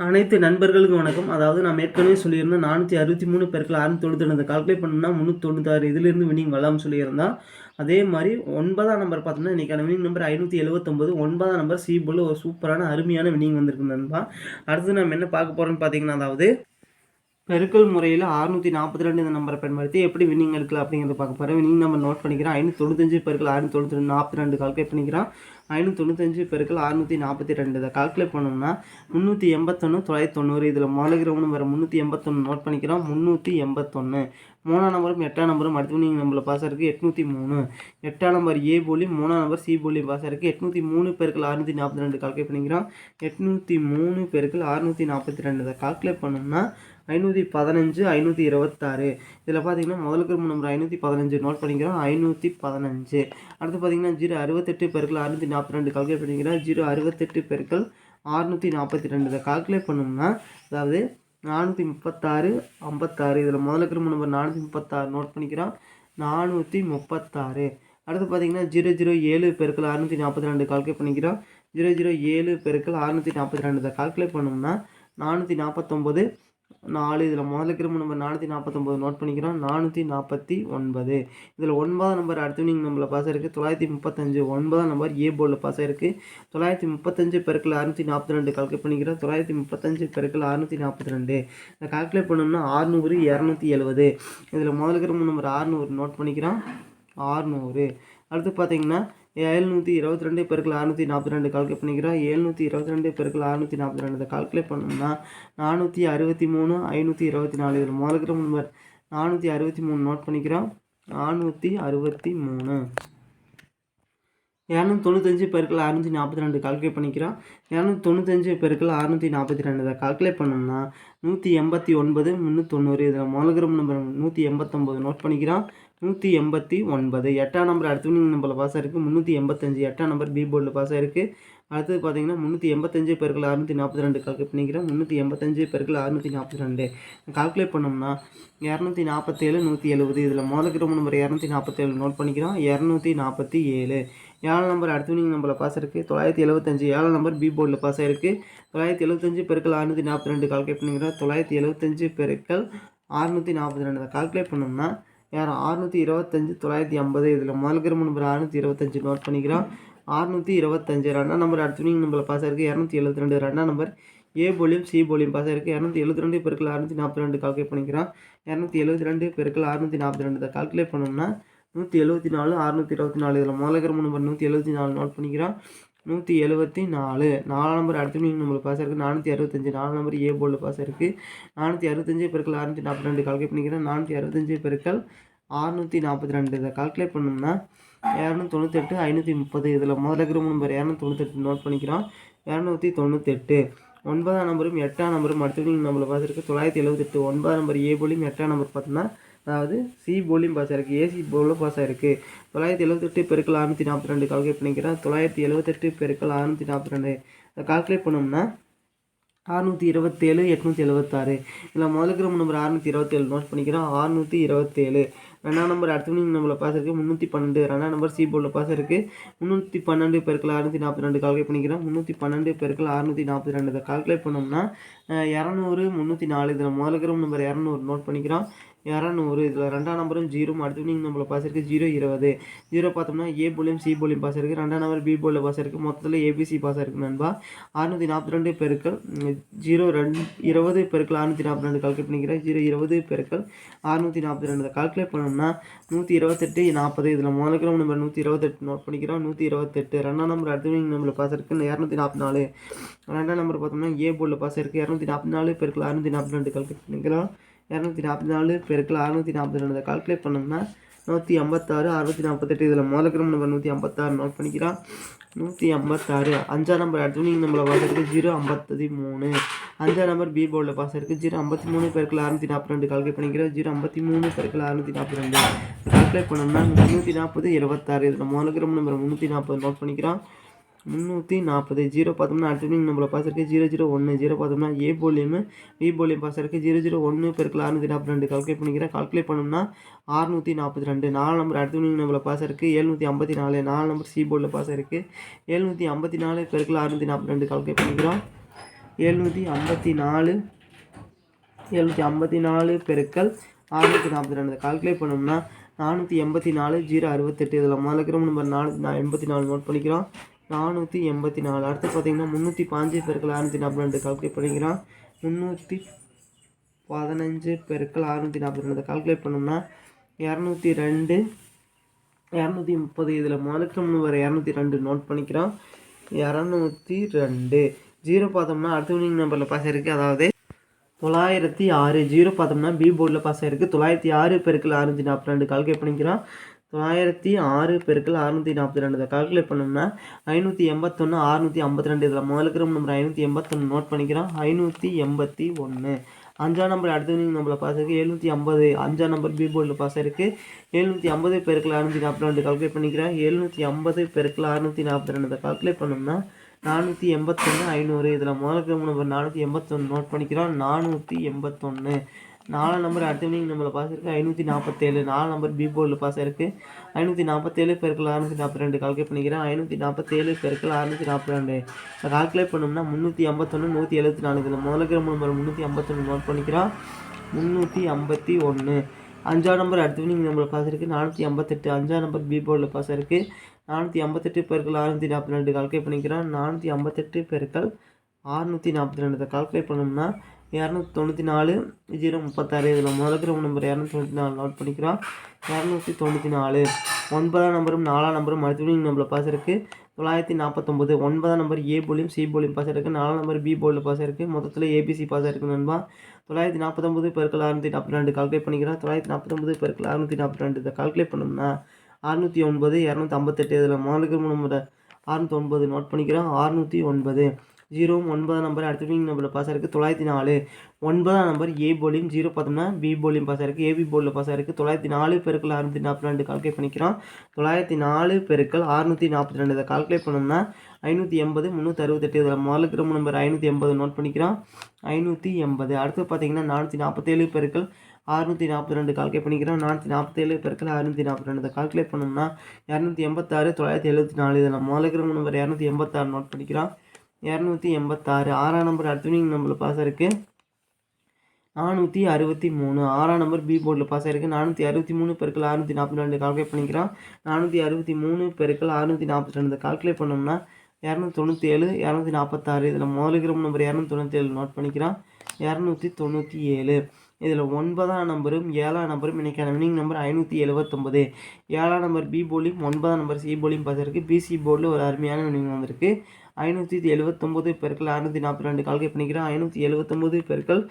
அனைத்து நண்பர்களுக்கும் வணக்கம். அதாவது நான் ஏற்கனவே சொல்லியிருந்தேன் நானூற்றி அறுபத்தி மூணு பேருக்கு அறுநூத்தி தொண்ணூற்றி ரெண்டு கால்குலேட் பண்ணால் முந்நூற்றி தொண்ணூத்தாறு இதுலேருந்து வினிங் வரலாம்னு சொல்லியிருந்தேன் அதே மாதிரி ஒன்பதாம் நம்பர் பார்த்தோம்னா இன்றைக்கான வினிங் நம்பர் ஐநூற்றி எழுபத்தொம்பது ஒன்பதாம் நம்பர் சி போல் ஒரு சூப்பரான அருமையான வினிங் வந்திருக்கு நண்பா. அடுத்து நம்ம என்ன பார்க்க போகிறோம்னு பார்த்தீங்கன்னா அதாவது பெருக்கல் முறையில் அறுநூற்றி நாற்பத்தி ரெண்டு இந்த நம்பரை பயன்படுத்தி எப்படி வின்னிங் எடுக்கலாம் அப்படிங்கிறத பார்க்க போகிறேன் வின்னிங் நம்பர் நோட் பண்ணிக்கிறேன். ஐநூற்றி தொண்ணூத்தஞ்சு பெருக்கள் அறுநூத்தி தொண்ணூற்றி நாற்பத்தி ரெண்டு கால்குலேட் பண்ணிக்கிறேன். ஐநூற்றி தொண்ணூத்தஞ்சு பெருக்கள் அறுநூற்றி நாற்பத்தி ரெண்டு. இதை கால்குலேட் பண்ணோம்னா முந்நூற்றி எண்பத்தொன்று தொள்ளாயிரத்தி தொண்ணூறு இதில் முதலுகிறவனு வர முந்நூற்றி எண்பத்தொன்று நோட் பண்ணிக்கிறோம். முந்நூற்றி எண்பத்தொன்று மூணாம் நம்பரும் எட்டாம் நம்பரும் அடுத்து நீங்கள் நம்பரில் பாஸ் இருக்குது எட்நூற்றி மூணு எட்டாம் நம்பர் ஏ போலி மூணாம் நம்பர் சி போலி பாஸ் இருக்குது எட்நூற்றி மூணு பெருக்கள் அறுநூற்றி நாற்பத்தி ரெண்டு கால்குலேட் பண்ணிக்கிறோம். எட்நூற்றி மூணு பெருக்கள் அறுநூற்றி நாற்பத்தி ரெண்டு. இதை கால்குலேட் பண்ணோம்னா ஐநூற்றி பதினஞ்சு ஐநூற்றி இருபத்தாறு இதில் பார்த்தீங்கன்னா முதலுக்கு நம்பர் ஐநூற்றி பதினஞ்சு நோட் பண்ணிக்கிறோம். ஐநூற்றி பதினஞ்சு அடுத்து பார்த்தீங்கன்னா ஜீரோ அறுபத்தெட்டு பெருக்கள் அறுநூற்றி நாற்பத்தி ரெண்டு கால்குலேட் பண்ணிக்கிறோம் ஜீரோ அறுபத்தெட்டு பெருக்கள் அறுநூற்றி நாற்பத்தி ரெண்டு. இதை கால்குலேட் பண்ணோம்னா அதாவது நானூற்றி முப்பத்தாறு ஐம்பத்தாறு. இதில் முதலுக்கு நம்பர் நானூற்றி முப்பத்தாறு. நோட் பண்ணிக்கிறோம். நானூற்றி முப்பத்தாறு. அடுத்து பார்த்தீங்கன்னா ஜீரோ ஜீரோ ஏழு பெருக்கள் அறுநூற்றி நாற்பத்தி ரெண்டு கால்குலேட் பண்ணிக்கிறோம். ஜீரோ ஜீரோ ஏழு பெருக்கள் அறுநூற்றி நாற்பத்தி ரெண்டு. இதை கால்குலேட் பண்ணோம்னா நானூற்றி நாற்பத்தொம்போது நாலு இதில் முதல்ல இருக்கிற நம்பர் நானூற்றி நாற்பத்தொம்போது நோட் பண்ணிக்கிறோம். நானூற்றி நாற்பத்தி ஒன்பது. இதில் ஒன்பதாம் நம்பர் அடுத்த நீங்கள் நம்பரில் பாஸ் இருக்குது தொள்ளாயிரத்தி முப்பத்தஞ்சு ஒன்பதாம் நம்பர் ஏ போர்டில் பாஸ் இருக்குது தொள்ளாயிரத்தி முப்பத்தஞ்சு பெருக்கள் அறுநூற்றி நாற்பத்தி ரெண்டு கால்குலேட் பண்ணிக்கிறோம். தொள்ளாயிரத்தி முப்பத்தஞ்சு பெருக்கள் அறுநூற்றி நாற்பத்தி ரெண்டு இதை கால்குலேட் பண்ணோம்னா ஆறுநூறு இரநூத்தி எழுபது இதில் முதல்ல இருக்கிற நம்பர் ஆறுநூறு நோட் பண்ணிக்கிறோம். ஆறுநூறு அடுத்து பார்த்தீங்கன்னா ஏழ்நூற்றி இருபத்தி ரெண்டு பெருக்கள் அறுநூற்றி நாற்பத்தி ரெண்டு கால்குலேட் பண்ணிக்கிறோம் ஏழ்நூற்றி இருபத்தி ரெண்டு பெருக்கள் அறுநூற்றி நாற்பத்தி ரெண்டு கால்குலேட் பண்ணோம்னா நானூற்றி அறுபத்தி மூணு ஐநூற்றி இருபத்தி நாலு இதில் முதல்கிற நம்பர் நானூற்றி அறுபத்தி மூணு நோட் பண்ணிக்கிறோம் நானூற்றி அறுபத்தி மூணு இரநூத்தி தொண்ணூத்தஞ்சு பெருக்கள் அறுநூற்றி நாற்பத்தி ரெண்டு கால்குலேட் பண்ணிக்கிறோம் இரநூத்தி தொண்ணூத்தஞ்சு பெருக்கள் அறுநூற்றி நாற்பத்தி ரெண்டு இதை கால்குலேட் பண்ணோம்னா நூற்றி எண்பத்தி ஒன்பது முந்நூற்றொண்ணூறு இதில் மோலகிரம் நம்பர் நூற்றி எண்பத்தொம்போது நோட் பண்ணிக்கிறோம் நூற்றி எண்பத்தி ஒன்பது. எட்டாம் நம்பர் அடுத்து வினிங் நம்பரில் பாஸ் ஆயிருக்கு. முந்நூற்றி எண்பத்தஞ்சு. எட்டாம் நம்பர் பி போர்டில் பாஸ் ஆயிருக்கு. அடுத்தது பார்த்தீங்கன்னா முந்நூற்றி எண்பத்தஞ்சு பெருக்கள் அறுநூற்றி நாற்பத்தி ரெண்டு கால்குலேட் பண்ணிக்கிறேன். முந்நூற்றி எண்பத்தஞ்சு பெருக்கள் அறுநூற்றி நாற்பத்தி ரெண்டு. கால்குலேட் பண்ணோம்னா இரநூத்தி நாற்பத்தேழு நூற்றி எழுபது. இதில் முதல் கிரம நம்பர் இரநூத்தி நாற்பத்தேழு நோட் பண்ணிக்கிறோம். இரநூத்தி நாற்பத்தி ஏழு. ஏழு நம்பர் அடுத்த வினிங் நம்பரில் பாஸ் இருக்குது தொள்ளாயிரத்தி எழுபத்தஞ்சு. ஏழு நம்பர் பி போர்டில் பாஸ் ஆயிருக்கு. தொள்ளாயிரத்தி எழுபத்தஞ்சு பெருக்கள் அறுநூற்றி நாற்பத்தி ரெண்டு கால்குலேட் பண்ணிக்கிறோம். தொள்ளாயிரத்தி எழுபத்தஞ்சு பெருக்கள் அறுநூற்றி நாற்பத்தி ரெண்டு. கால்குலேட் பண்ணோம்னா யார் அறுநூற்றி இருபத்தஞ்சி தொள்ளாயிரத்தி ஐம்பது. இதில் முதல் கிரம நம்பர் அறுநூற்றி இருபத்தஞ்சி நோட் பண்ணிக்கிறோம். அறுநூற்றி இருபத்தஞ்சி ரன்னா நம்பர் அடுத்த நம்மளை பாஸ் ஆயிருக்கு. இரநூத்தி எழுபத்தி ரெண்டு ரன்னா நம்பர் ஏ போலியும் சி போலியும் பாஸ் ஆயிருக்கு. இரநூத்தி எழுபத்தி ரெண்டு பெருக்கள் அறுநூற்றி நாற்பத்தி ரெண்டு கால்குலேட் பண்ணிக்கிறோம். இரநூத்தி எழுபத்தி ரெண்டு பெருக்கள் அறுநூற்றி நாற்பத்தி ரெண்டு கால்குலேட் பண்ணோம்னா நூற்றி எழுபத்தி நாலு அறுநூற்றி இருபத்தி நாலு இதில் முதல் நம்பர் நூற்றி எழுபத்தி நாலு நோட் பண்ணிக்கிறோம். நூற்றி எழுபத்தி நாலு. நாலாம் நம்பர் அடுத்த நீங்கள் நம்மளுக்கு பாஸ் இருக்குது நானூற்றி அறுபத்தஞ்சு. நாலு நம்பர் ஏ போர்டில் பாஸ் இருக்குது நானூற்றி அறுபத்தஞ்சு பெருக்கள் அறுநூற்றி நாற்பத்தி ரெண்டு கால்குலேட் பண்ணிக்கிறேன் நானூற்றி அறுபத்தஞ்சு பெருக்கள் அறுநூற்றி நாற்பத்தி ரெண்டு. இதை கால்குலேட் பண்ணோம்னா இரநூத்தி தொண்ணூத்தெட்டு ஐநூற்றி முப்பது இதில் முதல்ல இருக்கிற நம்பர் இரநூத்தி தொண்ணூத்தெட்டு நோட் பண்ணிக்கிறோம். இரநூத்தி தொண்ணூத்தெட்டு. ஒன்பதாம் நம்பரும் எட்டாம் நம்பரும் அடுத்த நம்மளை பார்த்துருக்கு தொள்ளாயிரத்தி எழுபத்தெட்டு ஒன்பதாம் நம்பர் ஏ போலியும் எட்டாம் நம்பர் பார்த்தோம்னா அதாவது சி போலியும் பாஸ் ஆயிருக்கு. ஏசி போலும் பாஸ் ஆயிருக்கு. தொள்ளாயிரத்தி எழுபத்தெட்டு பெருக்கள் அறுநூற்றி நாற்பத்தி ரெண்டு கால்குலேட் பண்ணிக்கிறேன் தொள்ளாயிரத்தி எழுபத்தெட்டு பெருக்கள் அறுநூற்றி நாற்பத்தி ரெண்டு. இதை கால்குலேட் பண்ணோம்னா அறுநூற்றி இருபத்தேழு எட்நூற்றி எழுபத்தாறு இதில் முதல் இருக்கிற நம்பர் அறுநூற்றி இருபத்தேழு நோட் பண்ணிக்கிறோம். அறுநூற்றி இருபத்தேழு. ரெண்டாம் நம்பர் அடுத்த இன்னிங் நம்மளை பாஸ் இருக்குது முந்நூற்றி பன்னெண்டு. ரெண்டாம் நம்பர் சி போர்டில் பாஸ் இருக்குது முந்நூற்றி பன்னெண்டு பெருக்கள் அறுநூற்றி நாற்பத்தி ரெண்டு கால்குலேட் பண்ணிக்கிறோம் முந்நூற்றி பன்னெண்டு பெருக்கள் அறுநூற்றி நாற்பத்தி ரெண்டு. இதை கால்குலேட் பண்ணோம்னா இரநூறு முந்நூற்றி நாலு. இதில் முதல் கிராம் நம்பர் இரநூறு நோட் பண்ணிக்கிறோம். இரநூறு இதில் ரெண்டாம் நம்பரும் ஜீரோ அடுத்து நீங்கள் நம்மளை பாஸ் இருக்குது ஜீரோ இருபது. ஜீரோ பார்த்தோம்னா ஏ போலியும் சி போலியும் பாஸ் இருக்குது ரெண்டாம் நம்பர் பி போலில் பாஸ் இருக்குது மொத்தத்தில் ஏபிசி பாஸ் இருக்குது நண்பா. அறுநூற்றி நாற்பத்தி ரெண்டு பெருக்கள் ஜீரோ ரெண்டு இருபது பெருக்கள் அறுநூற்றி நாற்பத்தி ரெண்டு கால்குலேட் பண்ணிக்கிறேன். ஜீரோ இருபது பெருக்கள் அறுநூற்றி நாற்பத்தி ரெண்டு கால்குலேட் பண்ணோம்னா நூற்றி இருபத்தெட்டு நாற்பது இதில் முதல் கிலோ நம்பர் நூற்றி இருபத்தெட்டு நோட் பண்ணிக்கிறோம். நூற்றி இருபத்தெட்டு. ரெண்டாம் நம்பர் அடுத்து நீங்கள் நம்மளை பாஸ் இருக்குது இரநூத்தி நாற்பத்தி நாலு. ரெண்டாம் நம்பர் பார்த்தோம்னா ஏ போர்டில் பாஸ் இருக்குது இரநூத்தி நாற்பத்தி நாலு பெருக்கள் அறுநூற்றி நாற்பத்தி ரெண்டு கால்குலேட் பண்ணிக்கிறோம் இரநூத்தி நாற்பத்தி நாலு பெருக்கில் அறுநூற்றி நாற்பத்தி ரெண்டு கால்குலேட் பண்ணோம்னா நூற்றி ஐம்பத்தாறு அறுநூற்றி நாற்பத்தெட்டு. இதில் முதல் கிராம் நம்பர் நூற்றி ஐம்பத்தாறு நோட் பண்ணிக்கிறான். நூற்றி ஐம்பத்தாறு. அஞ்சாம் நம்பர் அடுத்து நம்மளை பாஸ் இருக்குது ஜீரோ ஐம்பத்தி மூணு. அஞ்சாம் நம்பர் பி போர்டில் பாஸ் இருக்குது ஜீரோ ஐம்பத்தி மூணு பேருக்கு அறுநூற்றி நாற்பத்தி ரெண்டு கால்குலேட் பண்ணிக்கிறோம். ஜீரோ ஐம்பத்தி மூணு பெருக்கில் அறுநூற்றி நாற்பத்தி ரெண்டு. கால்குலேட் பண்ணோம்னா முந்நூற்றி நாற்பது இருபத்தாறு இதில் முதல் கிராம் நம்பர் முந்நூற்றி நாற்பது நோட் பண்ணிக்கிறோம் முந்நூற்றி நாற்பது ஜீரோ பார்த்தோம்னா அடுத்த நம்மளை பாஸ் இருக்குது ஜீரோ ஜீரோ ஒன்று ஜீரோ பார்த்தோம்னா ஏ போலியும் பி போலியும் பாஸ் இருக்குது ஜீரோ ஜீரோ ஒன்று பெருக்கில் அறுநூற்றி நாற்பத்தி ரெண்டு கால்குலேட் பண்ணிக்கிறேன். கால்குலேட் பண்ணோம்னா ஆறுநூற்றி நாற்பத்தி ரெண்டு. நாலு நம்பர் அடுத்த நம்மளை பாஸ் இருக்குது ஏழ்நூற்றி ஐம்பத்தி நாலு நாலு நம்பர் சி போர்டில் பாஸ் இருக்குது ஏழ்நூற்றி ஐம்பத்தி நாலு பெருக்கில் அறுநூற்றி நாற்பத்தி ரெண்டு கால்குலேட் பண்ணிக்கிறோம். ஏழ்நூற்றி ஐம்பத்தி நாலு ஏழ்நூற்றி ஐம்பத்தி நாலு பெருக்கல் ஆறுநூற்றி நாற்பத்தி ரெண்டு கால்குலேட் பண்ணோம்னா நானூற்றி எண்பத்தி நாலு ஜீரோ அறுபத்தெட்டு இதில் முதல்ல நம்பர் நானூற்றி நான் எண்பத்தி நாலு நோட் பண்ணிக்கிறோம். நானூற்றி எண்பத்தி நாலு. அடுத்து பார்த்தீங்கன்னா முந்நூற்றி பாஞ்சு பெருக்கள் அறுநூற்றி நாற்பத்தி ரெண்டு கால்குலேட் பண்ணிக்கிறோம். முந்நூற்றி பதினஞ்சு பெருக்கள் அறுநூற்றி நாற்பத்தி ரெண்டு. கால்குலேட் பண்ணோம்னா இரநூத்தி ரெண்டு இரநூத்தி முப்பது. இதில் முதலுக்கு வர இரநூத்தி ரெண்டு நோட் பண்ணிக்கிறோம். இரநூத்தி ரெண்டு. ஜீரோ பார்த்தோம்னா அடுத்த வினிங் நம்பரில் பாஸ் இருக்குது அதாவது தொள்ளாயிரத்தி ஆறு. ஜீரோ பார்த்தோம்னா பி போர்டில் பாஸ் ஆகிருக்கு தொள்ளாயிரத்தி ஆறு பெருக்கில் அறுநூத்தி நாற்பத்தி ரெண்டு. கால்குலேட் பண்ணிக்கிறோம். தொள்ளாயிரத்தி ஆறு பெருக்கில் அறுநூற்றி நாற்பத்தி ரெண்டு இதை கால்குலேட் பண்ணோம்னா ஐநூற்றி எண்பத்தொன்று அறுநூற்றி ஐம்பத்தி ரெண்டு இதில் முதலுக்கு நம்பர் ஐநூற்றி எண்பத்தொன்று நோட் பண்ணிக்கிறோம். ஐநூற்றி எண்பத்தி ஒன்று. அஞ்சாம் நம்பர் அடுத்து நீங்கள் நம்மளை பாஸ் இருக்குது எழுநூற்றி ஐம்பது. அஞ்சாம் நம்பர் பி போர்டில் பாஸ் இருக்குது எழுநூற்றி ஐம்பது பெருக்கில் அறுநூற்றி நாற்பத்தி ரெண்டு கால்குலேட் பண்ணிக்கிறேன். எழுநூற்றி ஐம்பது பெருக்கில் அறுநூற்றி நாற்பத்தி ரெண்டு கால்குலேட் பண்ணோம்னா நானூற்றி எண்பத்தொன்று ஐநூறு. இதில் முதல் நம்பர் நானூற்றி எண்பத்தொன்று நோட் பண்ணிக்கிறோம். நானூற்றி எண்பத்தொன்று நாலாம் நம்பர் அடுத்த வினிங் நம்மளை பாஸ் இருக்குது ஐநூற்றி நாற்பத்தேழு நாலு நம்பர் பி போர்டில் பாஸ் இருக்குது ஐநூற்றி நாற்பத்தேழு பெருக்கள் அறுநூற்றி நாற்பத்தி ரெண்டு கால்குலேட் பண்ணிக்கிறேன். ஐநூற்றி நாற்பத்தேழு பெருக்கள் அறுநூற்றி நாற்பத்தி ரெண்டு கால்குலேட் பண்ணோம்னா முந்நூற்றி ஐம்பத்தொன்று நூற்றி எழுபத்தி நாலு இதில் முதல் நம்பர் முந்நூற்றி ஐம்பத்தொன்று நோட் பண்ணிக்கிறான் முந்நூற்றி ஐம்பத்தி ஒன்று அஞ்சாம் நம்பர் அடுத்த வினிங் நம்மளை பாஸ் இருக்குது நானூற்றி ஐம்பத்தெட்டு. அஞ்சாம் நம்பர் பி போர்டில் பாஸ் இருக்குது நானூற்றி ஐம்பத்தெட்டு பெருக்கள் அறுநூற்றி நாற்பத்தி ரெண்டு கால்குலேட் பண்ணிக்கிறோம். நானூற்றி ஐம்பத்தெட்டு பெருக்கள் அறுநூற்றி நாற்பத்தி ரெண்டு கால்குலேட் பண்ணோம்னா இரநூத்தி தொண்ணூற்றி நாலு ஜீரோ முப்பத்தாறு இதில் முதல்ல நம்பர் இரநூத்தி தொண்ணூற்றி நாலு நோட் பண்ணிக்கிறோம். இரநூத்தி தொண்ணூற்றி நாலு. ஒன்பதாம் நம்பரும் நாலாம் நம்பரும் அடுத்த நம்பரில் பாஸ் இருக்குது தொள்ளாயிரத்தி நாற்பத்தொம்பது ஒன்பதாம் நம்பர் ஏ போலியும் சி போலியும் பாஸ் இருக்குது நாலாம் நம்பர் பி போலில் பாஸ் இருக்குது மொத்தத்தில் ஏபிசி பாஸ் இருக்குது நண்பா. தொள்ளாயிரத்தி நாற்பத்தொம்பது பெருக்கள் அறுநூற்றி நாற்பத்தி ரெண்டு கால்குலேட் பண்ணிக்கிறோம். தொள்ளாயிரத்தி நாற்பத்தொம்பது பெருக்கள் அறுநூற்றி நாற்பத்தி ரெண்டு இதை கால்குலேட் பண்ணோம்னா அறுநூற்றி ஒன்பது இரநூத்தி ஐம்பத்தெட்டு இதில் முதலுக்கு நம்பர் அறுநூற்றி ஒன்பது நோட் பண்ணிக்கிறோம். அறுநூற்றி ஒன்பது. ஜீரோ ஒன்பதாம் நம்பர் அடுத்த விங் நம்பரில் பாஸ் இருக்குது தொள்ளாயிரத்தி நாலு. ஒன்பதாம் நம்பர் ஏ போலியும் ஜீரோ பார்த்தோம்னா பி போலியும் பாஸ் இருக்குது ஏபி போலில் பாஸ் இருக்குது தொள்ளாயிரத்தி நாலு பெருக்கள் அறுநூற்றி நாற்பத்தி ரெண்டு கால்குலேட் பண்ணிக்கிறோம். தொள்ளாயிரத்தி நாலு பெருக்கள் அறுநூற்றி நாற்பத்தி ரெண்டு இதை கால்குலேட் பண்ணோம்னா ஐநூற்றி எண்பது முந்நூற்றி அறுபத்தெட்டு. இதில் முதலுக்கு நம்பர் ஐநூற்றி எண்பது நோட் பண்ணிக்கிறோம். ஐநூற்றி எண்பது. அடுத்து பார்த்தீங்கன்னா நானூற்றி நாற்பத்தேழு பெருக்கள் அறுநூற்றி நாற்பத்தி ரெண்டு கால்குலேட் பண்ணிக்கிறோம். நானூற்றி நாற்பத்தேழு பெருக்கள் அறுநூற்றி நாற்பத்தி ரெண்டு கால்குலேட் பண்ணோம்னா இரநூத்தி எண்பத்தாறு தொள்ளாயிரத்தி எழுபத்தி நாலு. இதில் முதல்ல நம்பர் இரநூத்தி எண்பத்தாறு நோட் பண்ணிக்கிறோம். இரநூத்தி எண்பத்தாறு. ஆறாம் நம்பர் அடுத்த நம்பரில் பாஸ் இருக்குது நானூற்றி அறுபத்தி மூணு. ஆறாம் நம்பர் பி போர்டில் பாஸ் ஆயிருக்கு. நானூற்றி அறுபத்தி மூணு பெருக்கள் அறுநூற்றி நாற்பத்தி ரெண்டு கால்குலேட் பண்ணிக்கிறோம். நானூற்றி அறுபத்தி மூணு பெருக்கள் அறுநூற்றி நாற்பத்தி ரெண்டு. கால்குலேட் பண்ணோம்னா இரநூத்தி தொண்ணூற்றி ஏழு இரநூத்தி நாற்பத்தாறு. இதில் முதல்ல நம்பர் இரநூத்தி தொண்ணூற்றி ஏழு நோட் பண்ணிக்கிறோம். இரநூத்தி தொண்ணூற்றி ஏழு. இதில் ஒன்பதாம் நம்பரும் ஏழாம் நம்பரும் இன்றைக்கான வினிங் நம்பர் ஐநூற்றி எழுபத்தொம்பது ஏழாம் நம்பர் பி போலியும் ஒன்பதாம் நம்பர் சி போலியும் பார்த்துருக்கு பிசி போர்டில் ஒரு அருமையான வினிங் வந்திருக்கு ஐநூற்றி எழுபத்தொம்போது பெருக்கள் அறுநூற்றி நாற்பத்தி ரெண்டு. கால்குலேட் பண்ணிக்கிறேன். ஐநூற்றி எழுபத்தொம்போது பெருக்கள்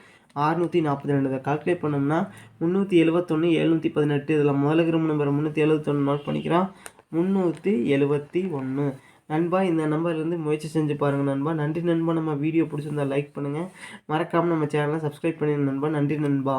அறுநூற்றி நாற்பத்தி ரெண்டு. இதை கால்குலேட் பண்ணோம்னா முந்நூற்றி எழுபத்தொன்று எழுநூற்றி பதினெட்டு. இதில் முதல்ல கிரம நம்பர் முந்நூற்றி எழுபத்தொன்று நோட் பண்ணிக்கிறோம் முந்நூற்றி எழுபத்தி ஒன்று நண்பா இந்த நம்பர்லேருந்து முயற்சி செஞ்சு பாருங்கள் நண்பா. நன்றி நண்பா. நம்ம வீடியோ பிடிச்சிருந்தா லைக் பண்ணுங்கள் மறக்காமல் நம்ம சேனலை சப்ஸ்கிரைப் பண்ணி நண்பா. நன்றி நண்பா.